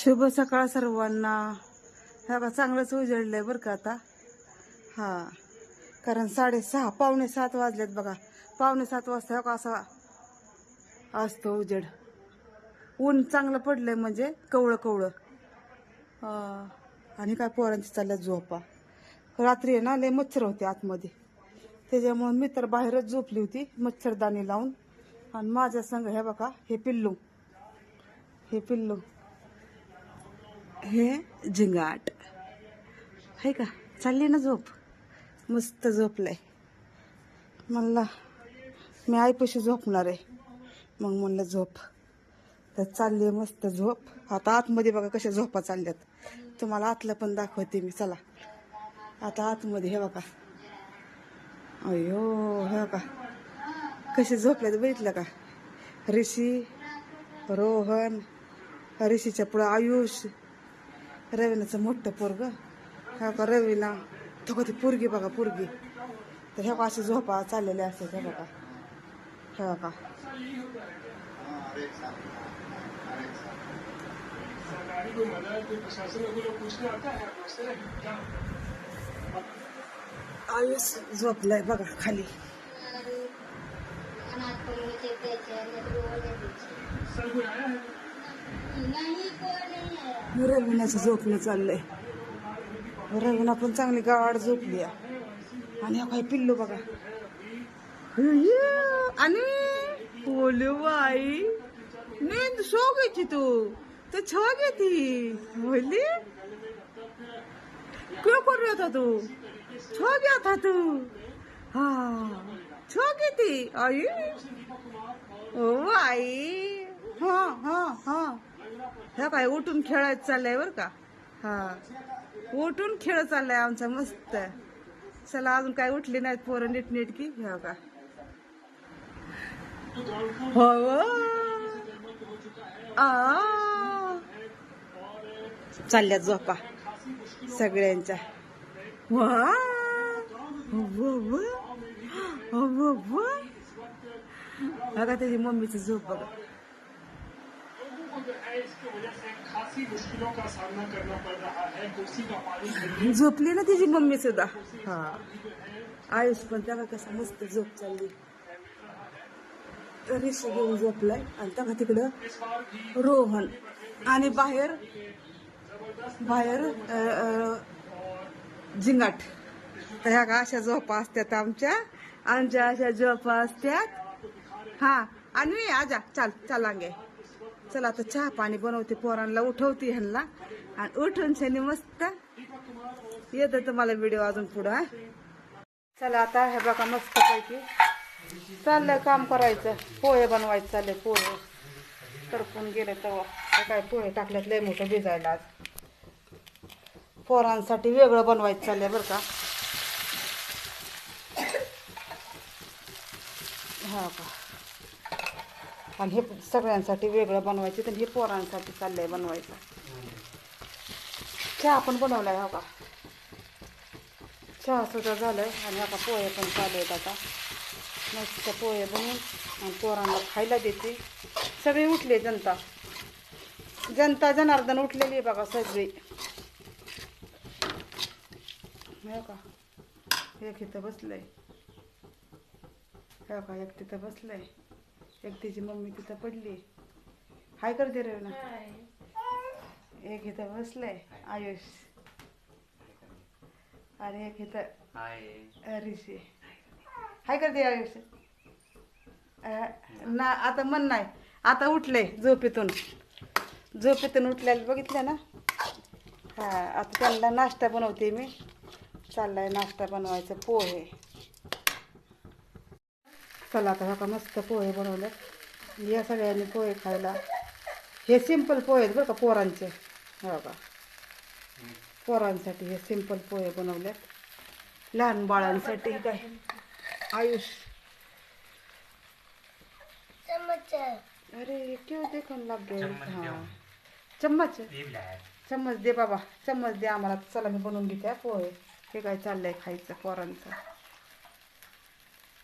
शुभ सकाळ सर्वांना. ह्या बा चांगलंच उजळलंय बरं का आता. हा. कारण साडेसहा पावणे सात वाजलेत बघा. पावणे सात वाजता ह्या का असा असतो उजेड. ऊन चांगलं पडलंय म्हणजे कवळं कवळं आणि काय पोरांची चालल्या झोपा. रात्री आहे ना लय मच्छर होते आतमध्ये. त्याच्यामुळे मी तर बाहेरच झोपली होती मच्छरदाणी लावून. आणि माझ्या संग हे बघा हे पिल्लू. हे पिल्लू. हे झिंगाट. आहे का? चालली ना झोप. मस्त झोपलंय. म्हणला मी आईपाशी झोपणार आहे. मग म्हणलं झोप. तर चालली आहे मस्त झोप. आता आतमध्ये बघा कशा झोपा चालल्यात. तुम्हाला आतलं पण दाखवते मी. चला. आता आतमध्ये हे बघा. अयो हे बघा. कसे झोपल्यात बघितलं का? ऋषी रोहन ऋषीच्या पुढं आयुष. रवीनाचं मोठं पोरग. ह्या का रवीना तो ती पोरगी बघा पोरगी. तर ह्या का अशी झोपा चाललेल्या असतात ह्या बघा. ह्या का आयुष झोपलाय बघा खाली. रवीनाचं झोपणं चाललंय. रवीना पण चांगली गावाड झोपली. आणि हा काय पिल्लू बघा. आणि? बोलू बाई. नींद सो घ्यायची तू? तू छो घेती बोलली क्यों कर रहा था तू? छो गया था तू? हाँ छो घेती आई? ओ आई हा हा हा. ह्या काय उठून खेळायचं चाललंय बर का? हा. उठून खेळ चाललाय आमचा मस्त. चला अजून काय उठली नाहीत पोरं नीट नेटकी घ्या का? हो, हो आ. चालल्या झोपा. सगळ्यांच्या. वा. वा त्याची मम्मीचं झोप बघा. झोपली ना तिची मम्मी सुद्धा? हा। आयुष पण त्याला कसं मस्त झोप चालली. रिशी घेऊन झोपलाय. आणि त्याला तिकडं रोहन. आणि बाहेर बाहेर झिंगाट. ह्या का अशा झोपा असतात आमच्या? आमच्या अशा झोपा असतात. हा. आणि आजा. चाल चालांगे चला आता चहा पाणी बनवते पोरांना उठवते ह्यांना. आणि उठून शनी मस्त. येतं तुम्हाला व्हिडिओ अजून पुढं चला आता हे बघा मस्त पैकी चाललंय काम करायचं. पोहे बनवायचं चालले पोहे. करपून गेले तेव्हा. काय पोहे टाकल्यात लय मोठं भिजायला आज. पोरांसाठी वेगळं बनवायचं चाललंय बरं का. हा का आणि हे सगळ्यांसाठी वेगळं बनवायचं तर हे पोरांसाठी चाललंय बनवायचं. चहा पण बनवलाय हो का? चहा सुद्धा आहे आणि आता पोहे पण चालू आहेत आता. मस्त पोहे बनवून आणि पोरांना खायला देते. सगळी उठले जनता. जनता जनार्दन उठलेली आहे बघा सगळी. हो का? एक इथं बसलंय. हो का? एक तिथं बसलंय. एक तिची मम्मी तिथं पडली. हाय करते रे ना एक इथं बसलंय आयुष. आणि एक इथं ऋषी. हाय करते आयुष. ना आता मन नाही. आता उठले झोपेतून. झोपेतून उठलेलं बघितलं ना? हा आता त्यांना नाश्ता बनवते मी. चाललाय नाश्ता बनवायचं पोहे. चला आता का मस्त पोहे बनवले. या सगळ्यांनी पोहे खायला. हे सिंपल पोहे आहेत बरं का पोरांचे. हो का पोरांसाठी हे सिंपल पोहे बनवलेत लहान बाळांसाठी काय? आयुष. अरे क्यों देखून लग गए हाँ. चम्मच? चम्मच दे बाबा. चम्मच दे आम्हाला. चला मी बनवून घेते पोहे. हे काय चाललंय खायचं पोरांचं.